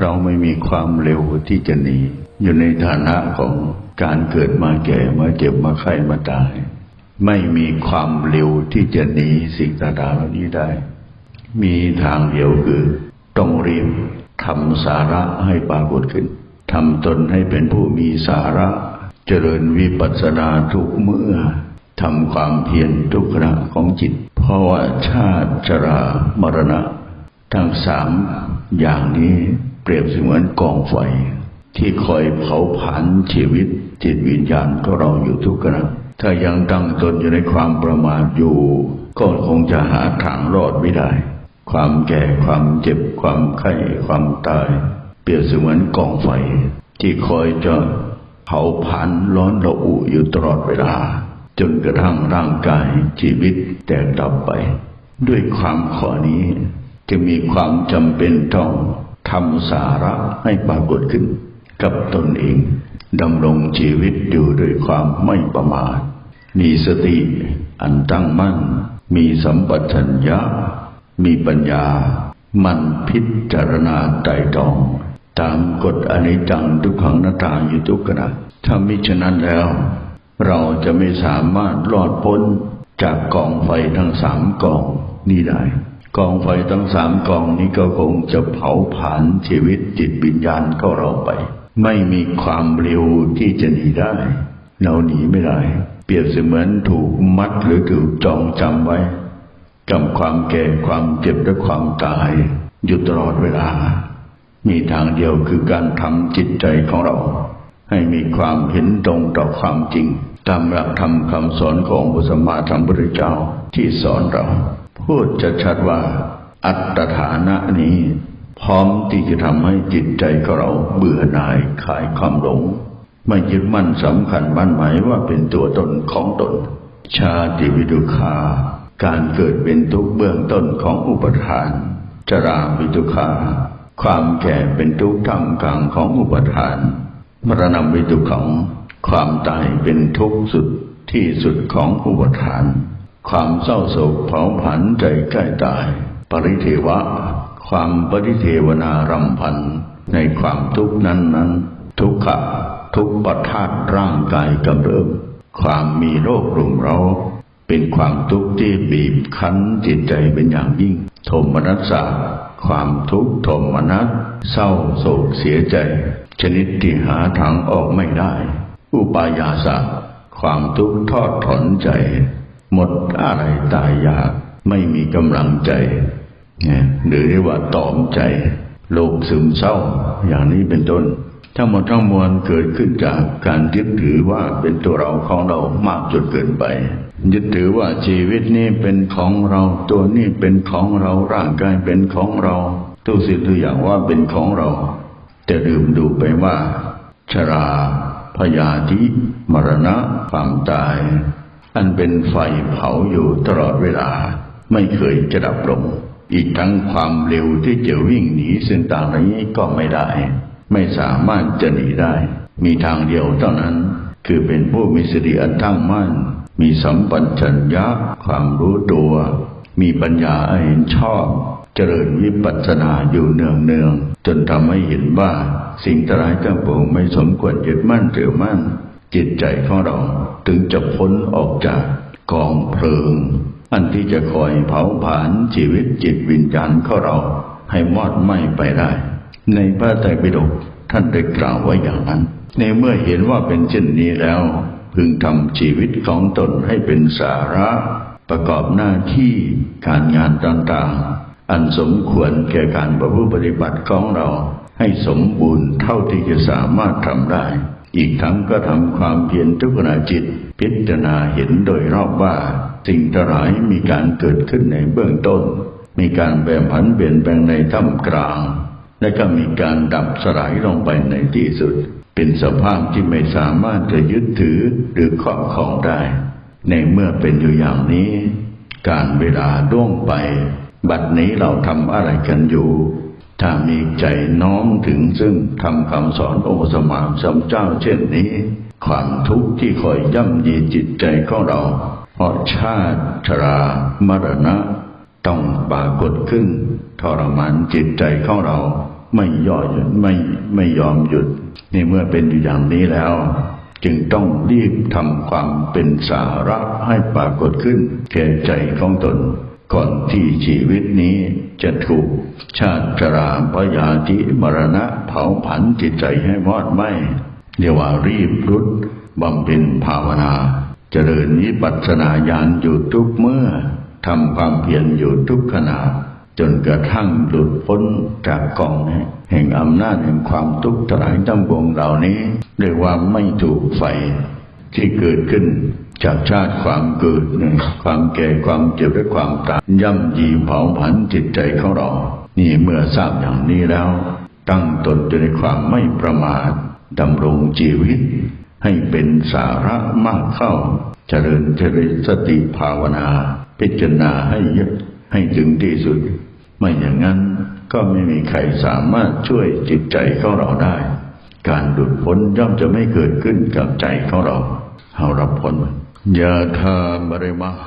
เราไม่มีความเร็วที่จะหนี อยู่ในฐานะของการเกิดมาแก่มาเจ็บมาไข้มาตาย ไม่มีความเร็วที่จะหนีสิ่งต่างๆเหล่านี้ได้ มีทางเดียวคือ ต้องรีบทำสาระให้ปรากฏขึ้นทำตนให้เป็นผู้มีสาระ เจริญวิปัสสนาทุกเมื่อทำความเพียรทุกขณะของจิต เพราะว่าชาติชรามรณะ ทั้งสามอย่างนี้ ปรียบเสมือนกองไฟ ที่คอยเผาผลาญชีวิตจิตวิญญาณของเราอยู่ทุกขณะถ้ายังตั้งตนอยู่ในความประมาทอยู่ ก็คงจะหาทางรอดไม่ได้ ความแก่ความเจ็บความไข้ความตาย เปรียบเสมือนกองไฟ ที่คอยจะเผาผลาญร้อนระอุอยู่ตลอดเวลา จนกระทั่งร่างกายชีวิตแตกดับไป ด้วยความข้อนี้จะมีความจำเป็นต้อง ทำสาระให้ปรากฏขึ้น กับตนเองดำรงชีวิตอยู่ด้วยความไม่ประมาท มีสติอันตั้งมั่น มีสัมปชัญญะ มีปัญญา มันพิจารณาไตรตอง ตามกฎอนิจจังทุกขังนาตาอยู่ทุกขณะถ้ามิฉะนั้นแล้ว เราจะไม่สามารถรอดพ้นจากกองไฟทั้งสามกองนี้ได้ กองไฟทั้งสามกองนี้ก็คงจะเผาผลาญชีวิตจิตวิญญาณของเราไป ไม่มีความเร็วที่จะหนีได้ เราหนีไม่ได้ เปรียบเสมือนถูกมัดหรือถูกจองจำไว้กับความแก่ความเจ็บและความตายอยู่ตลอดเวลา มีทางเดียวคือการทำจิตใจของเรา ให้มีความเห็นตรงต่อความจริง ตามหลักธรรมคำสอนของพระสัมมาสัมพุทธเจ้าที่สอนเรา พูดจะชัดว่า อัตฐานะนี้ พร้อมที่จะทำให้จิตใจของเราเบื่อหน่ายคลายความหลง ไม่ยึดมั่นสำคัญมั่นหมายว่าเป็นตัวตนของตน ชาติวิดุขาการเกิดเป็นทุกข์เบื้องต้นของอุปทาน จราวิดุขาความแก่เป็นทุกข์ท่ามกลางของอุปทาน มรณะวิดุขังความตายเป็นทุกข์สุดที่สุดของอุปทาน ความเศร้าโศกเผาผลาญใจใกล้ตาย ปริเทวะ ความปริเทวนารำพันในความทุกข์นั้นนั้น ทุกขะทุกปัทาตร่างกายกำเริบความมีโรครุมเร้าเป็นความทุกข์ที่บีบคั้นจิตใจเป็นอย่างยิ่ง โทมนัสสะความทุกข์โทมนัสเศร้าโศกเสียใจ ชนิดที่หาทางออกไม่ได้ อุปายาสะความทุกข์ทอดถอนใจ หมดอะไรตายยาก ไม่มีกำลังใจเนี่ยหรือเรียกว่าตอมใจโรคซึมเศร้าอย่างนี้เป็นต้น ทั้งหมดทั้งมวลเกิดขึ้นจากการยึดถือว่าเป็นตัวเราของเรามากจนเกินไป ยึดถือว่าชีวิตนี้เป็นของเราตัวนี้เป็นของเราร่างกายเป็นของเราทุกสิ่งทุกอย่างว่าเป็นของเรา แต่ลืมดูไปว่า ชราพยาธิมรณะความตาย อันเป็นไฟเผาอยู่ตลอดเวลา ไม่เคยจะดับลง อีกทั้งความเร็วที่จะวิ่งหนีสิ่งต่างเหล่านี้ก็ไม่ได้ ไม่สามารถจะหนีได้ มีทางเดียวเท่านั้น คือเป็นผู้มีสติอันตั้งมั่น มีสัมปัชัญญะความรู้ตัว มีปัญญาเห็นชอบ เจริญวิปัสสนาอยู่เนืองเนืองๆจนทำให้เห็นว่าสิ่งทั้งหลายทั้งปวงไม่สมควรยึดมั่นถือมั่นจิตใจของเรา ถึงจะพ้นออกจากกองเพลิง อันที่จะคอยเผาผลาญชีวิตจิตวิญญาณของเราให้มอดไหม้ไปได้ ในพระไตรปิฎกท่านได้กล่าวไว้อย่างนั้น ในเมื่อเห็นว่าเป็นเช่นนี้แล้ว พึงทำชีวิตของตนให้เป็นสาระ ประกอบหน้าที่การงานต่างๆ อันสมควรแก่การประพฤติปฏิบัติของเรา ให้สมบูรณ์เท่าที่จะสามารถทำได้ อีกทั้งก็ทำความเพียรทุกขณะจิต พิจารณาเห็นโดยรอบว่า สิ่งทั้งหลายมีการเกิดขึ้นในเบื้องต้น มีการแปรผันเปลี่ยนแปลงในท่ามกลาง และก็มีการดับสลายลงไปในที่สุด เป็นสภาพที่ไม่สามารถจะยึดถือหรือครอบครองได้ ในเมื่อเป็นอยู่อย่างนี้ การเวลาล่วงไป บัดนี้เราทำอะไรกันอยู่ ถ้ามีใจน้อมถึงซึ่งทำคำสอนองค์สมามสัมเจ้าเช่นนี้ ความทุกข์ที่คอยย่ำยีจิตใจของเรา เพราะชาติชรามรณะ ต้องปรากฏขึ้น ทรมานจิตใจของเราไม่ย่อหยุดไม่ไม่ยอมหยุดในเมื่อเป็นอยู่อย่างนี้แล้ว จึงต้องรีบทำความเป็นสาระให้ปรากฏขึ้นแก่ใจของตน ก่อนที่ชีวิตนี้จะถูกชาติชราพยาธิมรณะเผาผันจิตใจให้มอดไหมเรียกว่ารีบรุดบำเพ็ญภาวนา เจริญวิปัสสนาญาณอยู่ทุกเมื่อทำความเพียรอยู่ทุกขณะจนกระทั่งหลุดพ้นจากกองแห่งอำนาจแห่งความทุกข์ทลายทั้งปวงเหล่านี้เรียกว่าไม่ถูกไฟที่เกิดขึ้น จากชาติความเกิดเนี่ยความแก่ความเจ็บและความตายย่ำยีเผาผลาญจิตใจของเรา นี่เมื่อทราบอย่างนี้แล้ว ตั้งตนอยู่ในความไม่ประมาทดำรงชีวิต ให้เป็นสาระมากเข้า เจริญเจริญสติภาวนา พิจารณาให้เยอะให้ถึงที่สุด ไม่อย่างนั้นก็ไม่มีใครสามารถช่วยจิตใจของเราได้ การหลุดพ้นย่อมจะไม่เกิดขึ้นกับใจของเราเรารับพ้นมริ यथा मरिमः